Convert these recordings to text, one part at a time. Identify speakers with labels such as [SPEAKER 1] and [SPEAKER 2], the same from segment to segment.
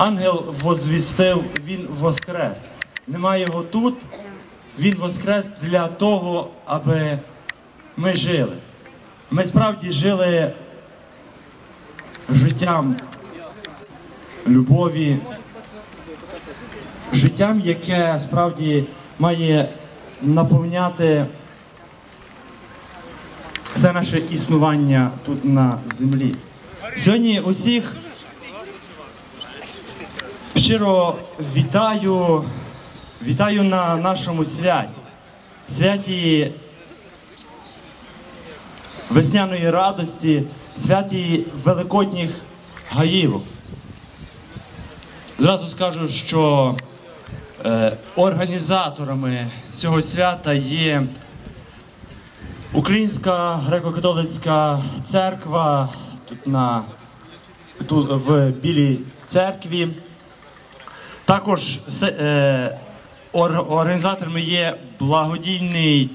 [SPEAKER 1] ангел возвістив, він воскрес. Немає його тут, він воскрес для того, аби ми жили. Ми справді жили життям любові, життям, яке справді має наповняти все наше існування тут на землі. Сьогодні усіх щиро вітаю, вітаю на нашому святі, святі весняної радості, святі великодніх гаївок. Зразу скажу, що е, організаторами цього свята є Українська греко-католицька церква тут на тут в Білій церкві. Також е, організаторами є благодійний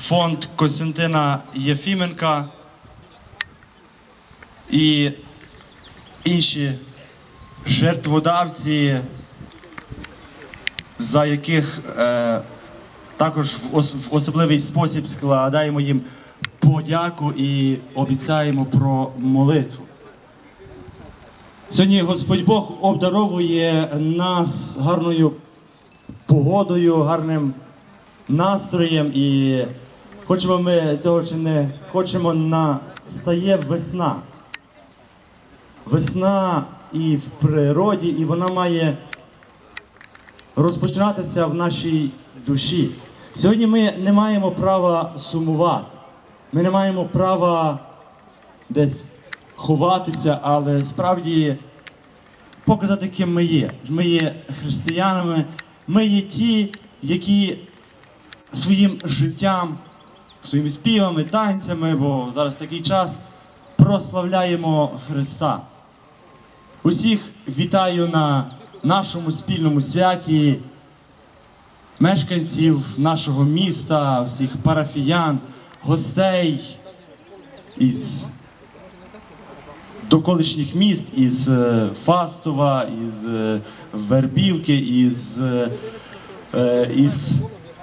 [SPEAKER 1] фонд Костянтина Єфіменка і інші жертводавці, за яких е, також в, ос- в особливий спосіб складаємо їм подяку і обіцяємо про молитву. Сьогодні Господь Бог обдаровує нас гарною погодою, гарним настроєм і хочемо ми цього чи не хочемо, настає весна. Весна і в природі, і вона має розпочинатися в нашій душі. Сьогодні ми не маємо права сумувати. Ми не маємо права десь ховатися, але справді показати, ким ми є. Ми є християнами, ми є ті, які своїм життям, своїми співами, танцями, бо зараз такий час, прославляємо Христа. Усіх вітаю на нашому спільному святі, мешканців нашого міста, всіх парафіян, гостей із доколишніх міст, із е, Фастова, із е, Вербівки, із, е, із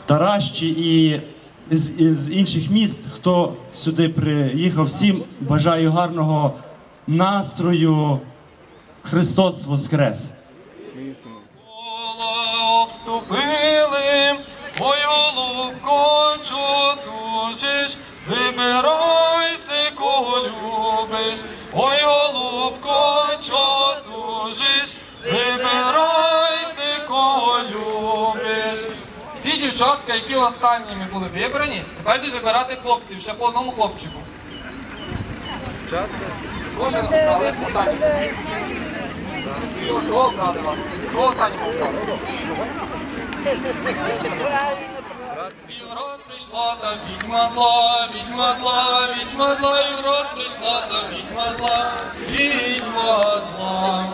[SPEAKER 1] Таращі і з, із інших міст, хто сюди приїхав. Всім бажаю гарного настрою. Христос Воскрес!
[SPEAKER 2] Обступили, тужиш, вибирайся, кого любиш, ой, голубко, що тужиш, вибирайся, кого любиш. Всі дівчатка, які останніми були вибрані, тепер йдуть вибирати хлопців, ще по одному хлопчику. Кожен обрали останній. Хто обрали вас? Останній обрали? Прийшла та відьма зла, відьма зла, відьма зла, і в рот прийшла та відьма зла, відьма зла.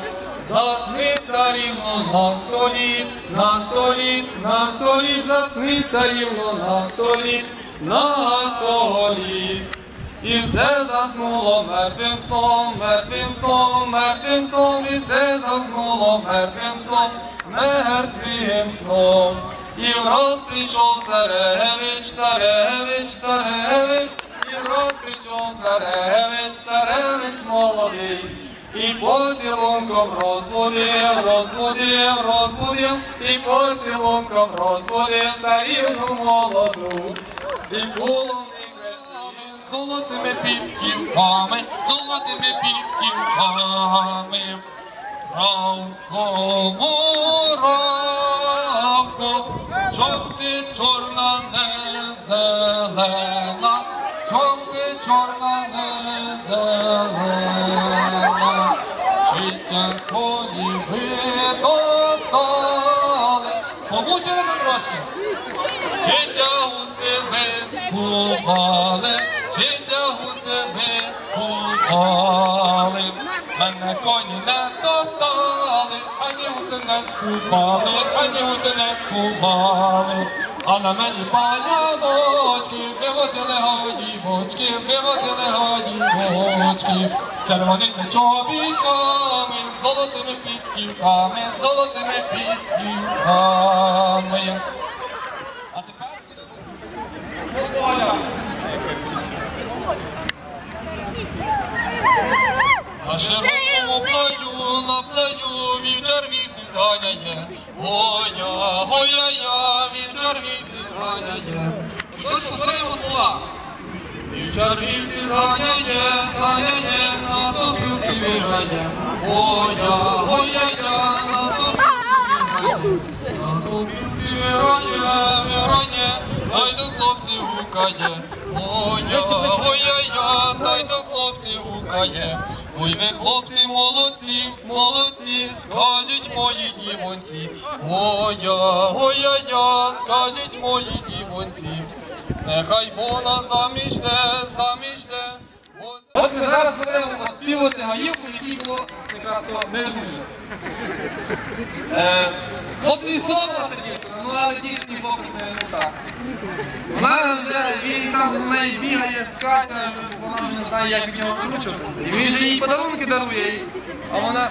[SPEAKER 2] Засни царівно на столі, на столі, на столі, засни царівно на столі, на столі. І все заснуло мертвим сном, мертвим сном, мертвим сном, і все заснуло мертвим сном, мертвим сном. І враз прийшов царевич, царевич, царевич, і в враз прийшов царевич, царевич молодий. І поцілунком розбудив, розбудив, розбудив, і поцілунком розбудив царівну молоду. І красивий, золотими підківками, золотими підківками. Равко, равко, чом ти чорна не зелена, чом ти чорна не зелена, чи тяжкої витоптали, помучили на трошки, чи тягути ви скупали, чи тягути ви скупали, мене коні не ані не скупали. А на мені паняночки, виводили годівочки, виводили годівочки, червоними чобітками, золотими підківками, золотими підківками. А тепер. На широкому плаю, на плаю вівчар вівці зганяє. Гоя, гоя, я, вівчар вівці зганяє. Що ж повторюємо слова? Вівчар вівці зганяє, зганяє, на сопілці виграє. Гоя, гоя, я, на виграє. На сопілці виграє, виграє, та й до хлопців гукає. Гоя, гоя, я, та й до хлопців гукає. Ой, ви хлопці молодці, молодці, скажіть мої дівонці. Моя, моя я, скажіть мої дівонці. Нехай вона заміжне, заміжне. От ми зараз будемо оспівувати гаївку, якій було якраз не дуже. Е, Хлопці сподобалася дівчина, ну але дівчині хлопець не не так. Вона вже, він там за нею бігає, скаче, вона вже не знає, як від нього викручуватися. І він вже їй подарунки дарує, а вона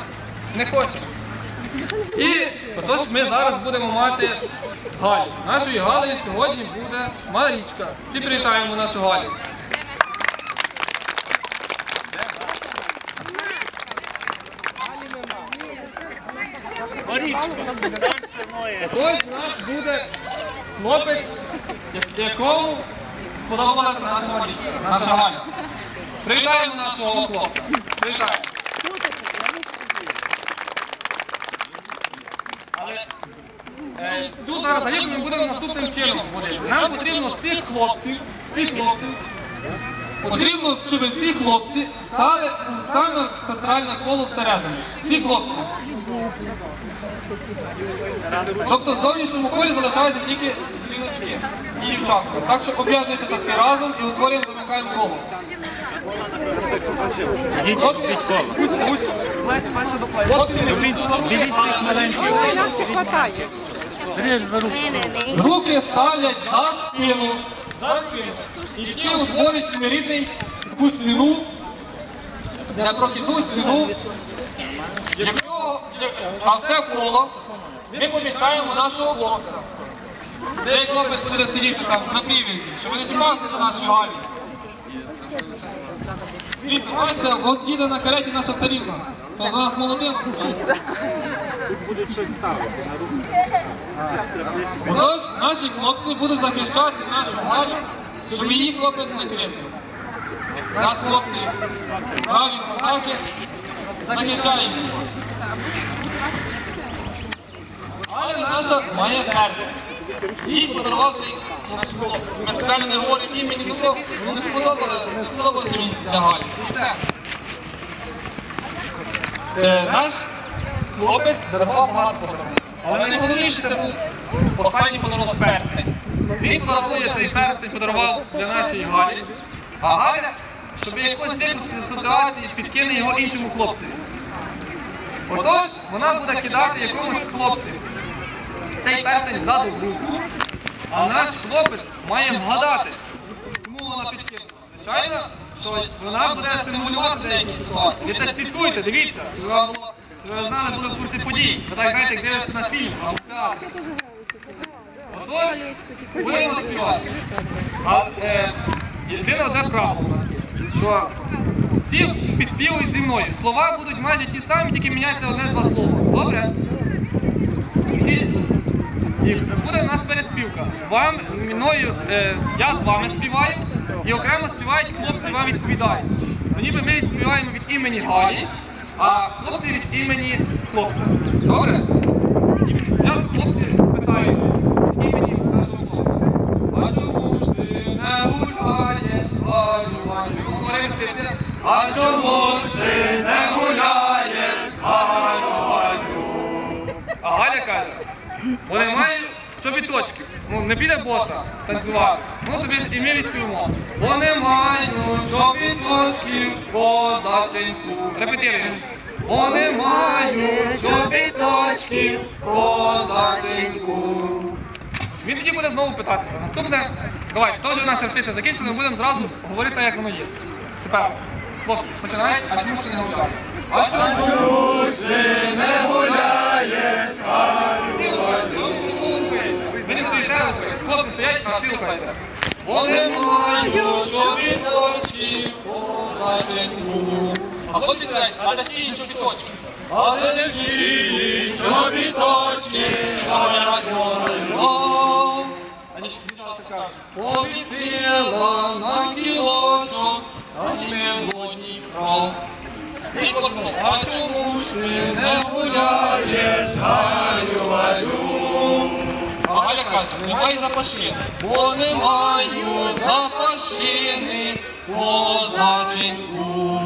[SPEAKER 2] не хоче. І отож ми зараз будемо мати Галю. Нашою Галею сьогодні буде Марічка. Всі привітаємо нашу Галю. Ось у нас буде хлопець, якому сподобалася наша Марічка, наша Галя. Привітаємо нашого хлопця. Привітаємо. Е, тут зараз Галіку ми будемо наступним чином водити. Нам потрібно всіх хлопців, всіх хлопців, потрібно, щоб всі хлопці стали у саме центральне коло всередині. Всі хлопці. Тобто в зовнішньому колі залишаються тільки жіночки і дівчатка. Так що об'єднуйтеся всі разом і утворюємо, замикаємо коло. Хлопці, хлопці, Руки ставлять за спину, за спину. І ті утворюють своєрідний таку стіну, не прохідну стіну, якщо а все коло ми поміщаємо нашого хлопця. Де хлопець буде сидіти там на півінці, щоб не чіпалися за нашої галі. Дивіться, бачите, от їде на кареті наша царівна. То за нас молодим. Отож, наші хлопці будуть захищати нашу Галю, щоб її хлопець не крикнув. Нас хлопці, праві козаки, захищаємо. Галя наша має перше. Їй подарував. Ми спеціально не говоримо імені, що ну, не сподобалося, він для Галі. І все. Е, наш хлопець дарував багато подарунків. Але найголовніше це був останній подарунок перстень. Він подарує цей перстень, подарував для нашої Галі. А Галя, щоб якось ситуації, підкине його іншому хлопцеві. Отож, вона буде кидати якомусь хлопцю. Цей перстень ззаду в руку, а наш хлопець має вгадати, кому вона підкинула. Звичайно, що вона буде симулювати деякі ситуації. Ви теж слідкуйте, дивіться, щоб ви було- щоб ви знали, були в курсі подій. Ви так знаєте, як дивитися на фільм або в театрі. Отож, будемо співати. А е, єдине одне правило у нас є, що всі підспівують зі мною. Слова будуть майже ті самі, тільки міняється одне-два слова. Добре? Всі і буде у нас переспівка. З вами, мною, е, я з вами співаю, і окремо співають хлопці вам відповідають. То ніби ми співаємо від імені Галі, а хлопці від імені хлопця. Добре? І спочатку хлопці питають від імені нашого хлопця. А чому ж ти не гуляєш, Галю, Галю? А чому ж ти не гуляєш, бо немає чобіточків. Ну, не піде боса танцювати. Ну тобі ж і ми відспівемо. Бо не маю чобіточків козаченьку. Репетируємо. Бо не маю чобіточків козаченьку. Він тоді буде знову питатися. Наступне, давайте, теж наша птиця закінчена, ми будемо зразу говорити як воно є. Тепер, хлопці, починають, а чому ти не гуляєш? А чому ти не гуляєш? Всі слухайте, ви ж голуби. Ви не стоїте, голуби. Вони мають чобіточки, позначеньку. А хлопці кажуть, а де ті чобіточки? А де ті чобіточки, стоять горилом. А дівчата кажуть, повісила на кілочок, а не злодій. І хлопці, а чому ж ти не Немає запащини. Бо не маю запащини позначеньку.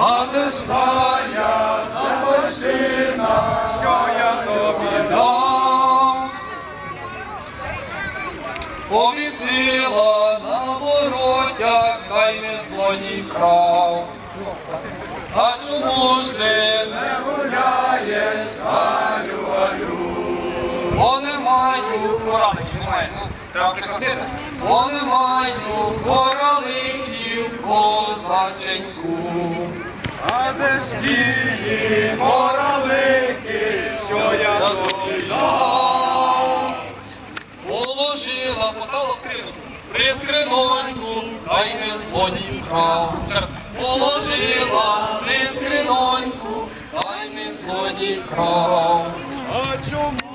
[SPEAKER 2] А де ж тая запащина, що я тобі дам? Повісила на воротях, хай не злодій крав. А чому ж ти не гуляєш, Галю, Галю? Бо не маю кораликів, немає, ну, треба прикрасити. Бо не маю кораликів, козаченьку. А де ж ті коралики, що я дав? Положила, поставила в скриню, при скриноньку, хай не злодій вкрав. Положила при скриноньку, хай не злодій вкрав.
[SPEAKER 3] А чому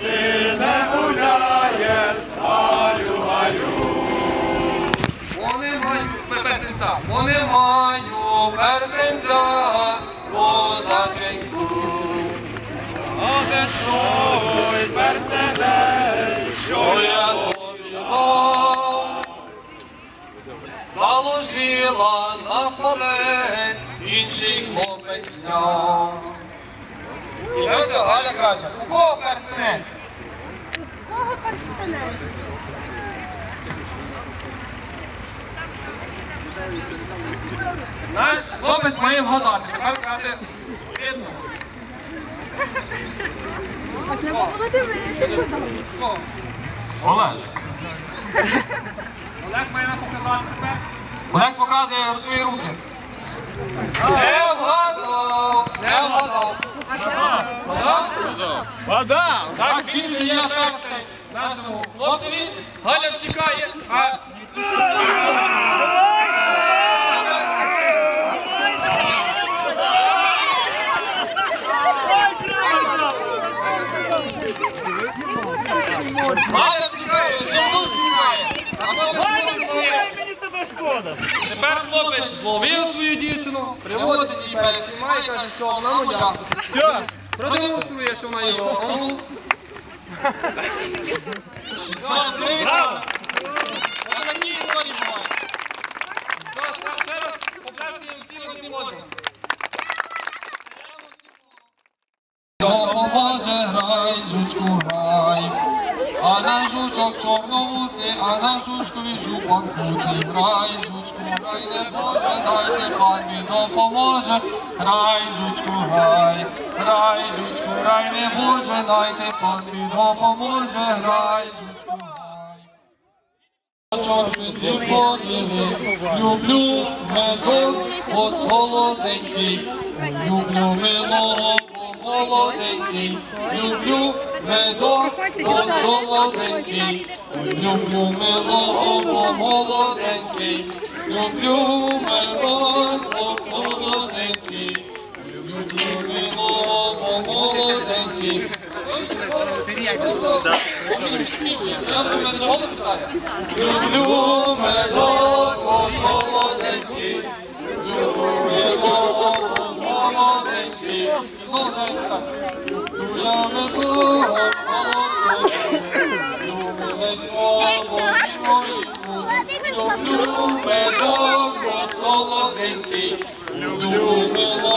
[SPEAKER 3] ти не гуляєш, Галю, Галю?
[SPEAKER 2] Бо не маю персенця, бо не маю персенця, козаченьку.
[SPEAKER 3] А де ж той перстенець,
[SPEAKER 2] Що я тобі дав? Заложила на палець, інший хлопець зняв. І ось Галя каже, у кого перстенець?
[SPEAKER 4] Кого перстенець?
[SPEAKER 2] Наш хлопець має вгадати, тепер сказати пісню.
[SPEAKER 4] А треба було дивитися.
[SPEAKER 2] Олежик. Олег має нам показати тепер. Олег показує свої руки. Не вгадав, не вгадав. Вгадав?
[SPEAKER 3] Вода!
[SPEAKER 2] Так, він є перший нашому хлопцеві. Галя втікає, а... Галя втікає, чим тут втікає? А хлопець втікає.
[SPEAKER 3] Мені тебе!
[SPEAKER 2] Тепер хлопець зловив свою дівчину, приводить її перед і каже, що вона моя. Все, продемонструє, що вона його. А ну. Все, привітали. Ось такі історії бувають. Все, ще раз поплескуємо всі одним одним. Допоможе грай, жучку грай, на жучок чорновусий, а на жучкові жупан куций грай, жучку грай, не Боже, дайте пан мій допоможе, грай, жучку грай, грай, жучку грай, не Боже, дайте пан мій допоможе, грай, жучку грай. Чорний ходили, люблю медок, от голоденький, люблю милого, голоденький, люблю медок, от голоденький, люблю милого, голоденький, люблю медок, от голоденький, люблю милого, голоденький. Люблю медок, Люблю медок, солоденький, люблю медок,